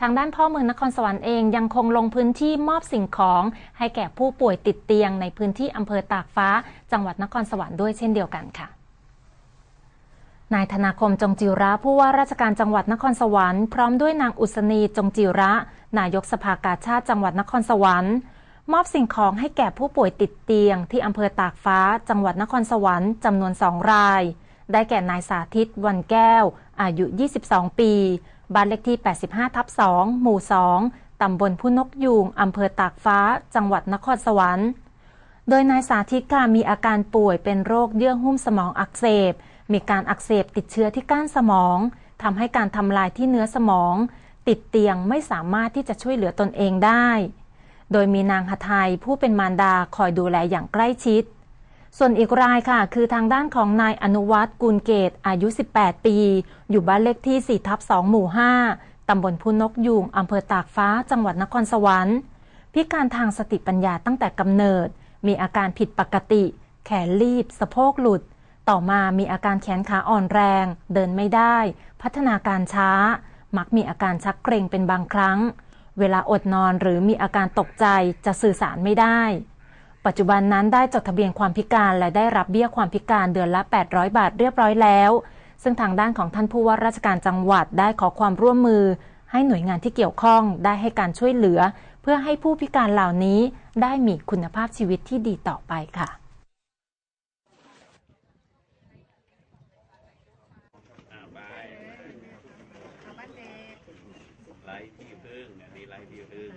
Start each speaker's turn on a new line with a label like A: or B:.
A: ทางด้านพ่อเมืองนครสวรรค์เองยังคงลงพื้นที่มอบสิ่งของ ให้แก่ผู้ป่วยติดเตียงในพื้นที่อำเภอตากฟ้า จังหวัดนครสวรรค์ด้วยเช่นเดียวกันค่ะนายธนาคมจงจิระผู้ว่าราชการจังหวัดนครสวรรค์พร้อมด้วยนางอุศนีจงจิระ นายกสภากาชาติจังหวัดนครสวรรค์ มอบสิ่งของให้แก่ผู้ป่วยติดเตียง ที่อำเภอตากฟ้า จังหวัดนครสวรรค์จำนวนสองราย ได้แก่นายสาธิตวันแก้ว อายุ 22 ปี บ้านเลขที่ 85 ทับ 2 หมู่ 2 ตำบลพุนกยูงอำเภอตากฟ้า จังหวัดนครสวรรค์ โดยนายสาธิตค่ะมีอาการป่วยเป็นโรคเยื่อหุ้มสมองอักเสบ มีการอักเสบติดเชื้อที่ก้านสมองทำให้การทำลายที่เนื้อสมอง ติดเตียงไม่สามารถที่จะช่วยเหลือตนเองได้ โดยมีนางหทัยผู้เป็นมารดาคอยดูแลอย่างใกล้ชิด ส่วนอีกรายค่ะ คือทางด้านของนายอนุวัตรกุลเกตอายุ 18 ปี อยู่บ้านเลขที่ 4 ทับ 2 หมู่ 5 ตำบลพุนกยูงอำเภอตากฟ้า จังหวัดนครสวรรค์ พิการทางสติปัญญาตั้งแต่กำเนิด มีอาการผิดปกติ แขนรีบ สะโพกหลุด ต่อมามีอาการแขนขาอ่อนแรง เดินไม่ได้ พัฒนาการช้า มักมีอาการชักเกร็งเป็นบางครั้ง เวลาอดนอนหรือมีอาการตกใจจะสื่อสารไม่ได้ ปัจจุบันนั้นได้จดทะเบียนความพิการและได้รับเบี้ยความพิการเดือนละ 800 บาทเรียบร้อยแล้ว ซึ่งทางด้านของท่านผู้ว่าราชการจังหวัดได้ขอความร่วมมือ ให้หน่วยงานที่เกี่ยวข้องได้ให้การช่วยเหลือ เพื่อให้ผู้พิการเหล่านี้ได้มีคุณภาพชีวิตที่ดีต่อไปค่ะ
B: ไรที่พึ่งอันนี้ไรที่พึ่ง